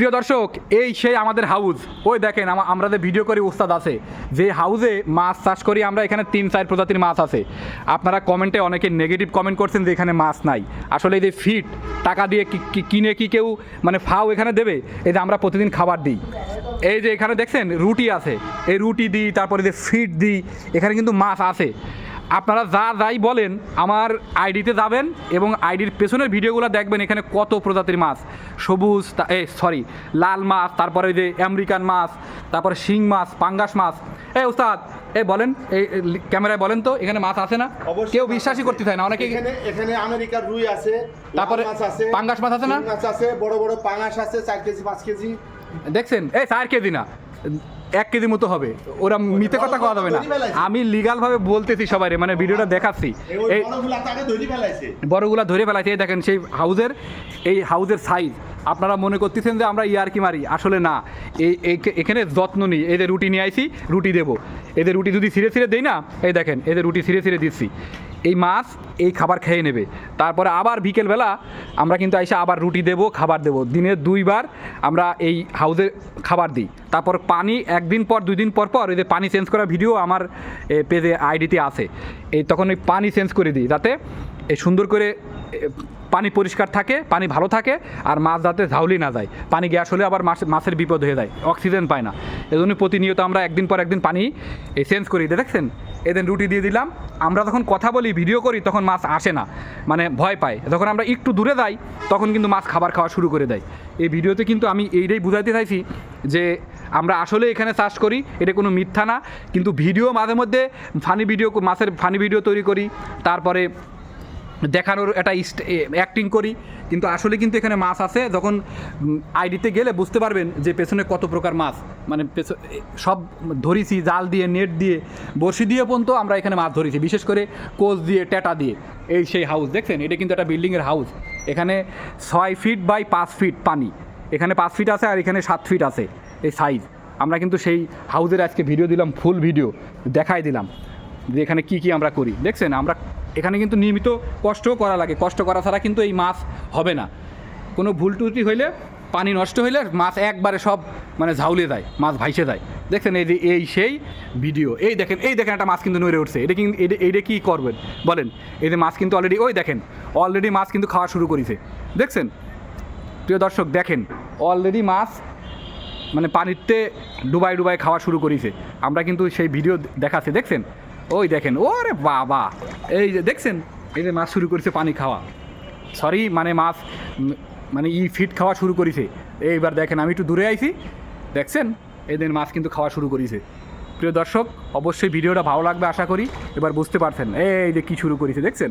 প্রিয় দর্শক, এই সেই আমাদের হাউস ওই দেখেন, আমা- আমরা যে ভিডিও করি, উস্তাদ আছে। যে হাউসে মাছ চাষ করি, আমরা এখানে তিন, চার প্রজাতির মাছ আছে। আপনারা কমেন্টে অনেকে নেগেটিভ কমেন্ট করছেন যে এখানে মাছ নাই। আসলে এই যে ফিট টাকা দিয়ে কিনে কি কেউ মানে ফাও এখানে দেবে? এই যে আমরা প্রতিদিন খাবার দিই। এই যে এখানে দেখছেন, রুটি আছে। এই রুটি দিই, তারপরে যে ফিট দিই, এখানে কিন্তু মাছ আছে। আপনারা যা যাই বলেন আমার আইডিতে যাবেন এবং আইডির পেছনের ভিডিওগুলো দেখবেন এখানে কত প্রজাতির মাছ। সবুজ এ সরি লাল মাছ তারপরে ওই যে আমেরিকান মাছ তারপরে শিং মাছ পাঙ্গাস মাছ। এই উস্তাদ এই বলেন এই ক্যামেরায় বলেন তো এখানে মাছ আছে না? কেউ বিশ্বাসই করতে চায় না অনেকে এখানে এখানে আমেরিকার রুই আছে তারপরে মাছ আছে পাঙ্গাস মাছ আছে না? মাছ আছে বড় বড় পাঙ্গাস আছে চার কেজি পাঁচ কেজি। দেখছেন? এই চার কেজি না। এক কেজি মতো হবে। ওরা মিথ্যে কথা কথা যাবে না। আমি লিগাল ভাবে বলতেছি সবাই মানে ভিডিওটা দেখাচ্ছি। এই বড়গুলা ধরে ফেলাইছে। এই দেখেন সেই হাউজের এই হাউজের সাইজ আপনারা মনে করতেছেন যে আমরা ইয়ারকি মারি আসলে না। এই এই- এখানে যত্ন নিই। এদের রুটি নিয়ে আইছি রুটি দেবো। এদের রুটি যদি ছিঁড়ে ছিঁড়ে দেই না এই দেখেন এদের রুটি ছিঁড়ে ছিঁড়ে দিচ্ছি। এই মাছ এই খাবার খেয়ে নেবে। তারপরে আবার বিকেলবেলা আমরা কিন্তু আইসা আবার রুটি দেব, খাবার দেব। দিনে দুইবার আমরা এই হাউজে খাবার দিই। তারপর পানি, একদিন পর, দুই দিন পর পর ওই যে পানি চেঞ্জ করার ভিডিও আমার পেজে আইডিতে আছে। এই তখন ওই পানি চেঞ্জ করে দিই, যাতে এই সুন্দর করে পানি পরিষ্কার থাকে, পানি ভালো থাকে, আর মাছ যাতে ঝাউলি না যায়। পানি গ্যাস হলে আবার মাছ মাছের বিপদ হয়ে যায়, অক্সিজেন পায় না। এজন্য প্রতিনিয়ত আমরা একদিন পর একদিন পানি এই চেঞ্জ করি। দিয়ে দেখছেন? এদিন রুটি দিয়ে দিলাম। আমরা যখন কথা বলি, ভিডিও করি, তখন মাছ আসে না। মানে ভয় পায়। যখন আমরা একটু দূরে যাই, তখন কিন্তু মাছ খাবার খাওয়া শুরু করে দেয়। এই ভিডিওতে কিন্তু আমি এইটাই বুঝাইতে চাইছি যে আমরা আসলে এখানে চাষ করি, এটা কোনো মিথ্যা না। কিন্তু ভিডিও মাঝে মধ্যে ফানি ভিডিও, মাছের ফানি ভিডিও তৈরি করি। তারপরে দেখানোর একটা অ্যাক্টিং করি। কিন্তু আসলে কিন্তু এখানে মাছ আছে। যখন আইডিতে গেলে বুঝতে পারবেন যে পেছনে কত প্রকার মাছ। মানে সব ধরেছি জাল দিয়ে, নেট দিয়ে। বড়শি দিয়ে পর্যন্ত আমরা এখানে মাছ ধরেছি। বিশেষ করে কোচ দিয়ে, টেটা দিয়ে। এই সেই হাউস দেখছেন? এটা কিন্তু একটা বিল্ডিংয়ের হাউস এখানে ছয় ফিট বাই পাঁচ ফিট পানি। এখানে পাঁচ ফিট আছে আর এখানে সাত ফিট আছে এই সাইজ আমরা কিন্তু সেই হাউসের আজকে ভিডিও দিলাম ফুল ভিডিও দেখাই দিলাম যে এখানে কি কি আমরা করি। দেখছেন? আমরা এখানে কিন্তু নিয়মিত কষ্টও করা লাগে। কষ্ট করা ছাড়া কিন্তু এই মাছ হবে না। কোনো ভুল টুটি হইলে, পানি নষ্ট হইলে মাছ একবারে সব মানে ঝাউলে যায়, মাছ ভাইসে যায়। দেখছেন এই যে এই সেই ভিডিও এই দেখেন এই দেখেন একটা মাছ কিন্তু নড়ে উঠছে। এটা কিন্তু এটা- কী করবেন? বলেন, এই যে মাছ কিন্তু অলরেডি ওই দেখেন অলরেডি মাছ কিন্তু খাওয়া শুরু করেছে। দেখছেন? প্রিয় দর্শক, দেখেন অলরেডি মাছ মানে পানিতে ডুবাই ডুবাই খাওয়া শুরু করেছে। আমরা কিন্তু সেই ভিডিও দেখাচ্ছি। দেখছেন? ওই দেখেন, ওরে বাবা! এই যে দেখছেন? এই যে মাছ শুরু করেছে পানি খাওয়া। সরি মানে মাছ মানে ই ফিট খাওয়া শুরু করেছে। এইবার দেখেন, আমি একটু দূরে আইছি। দেখছেন? এদের মাছ কিন্তু খাওয়া শুরু করেছে। প্রিয় দর্শক, অবশ্যই ভিডিওটা ভালো লাগবে আশা করি। এবার বুঝতে পারছেন। এই যে কী শুরু করেছে, দেখছেন?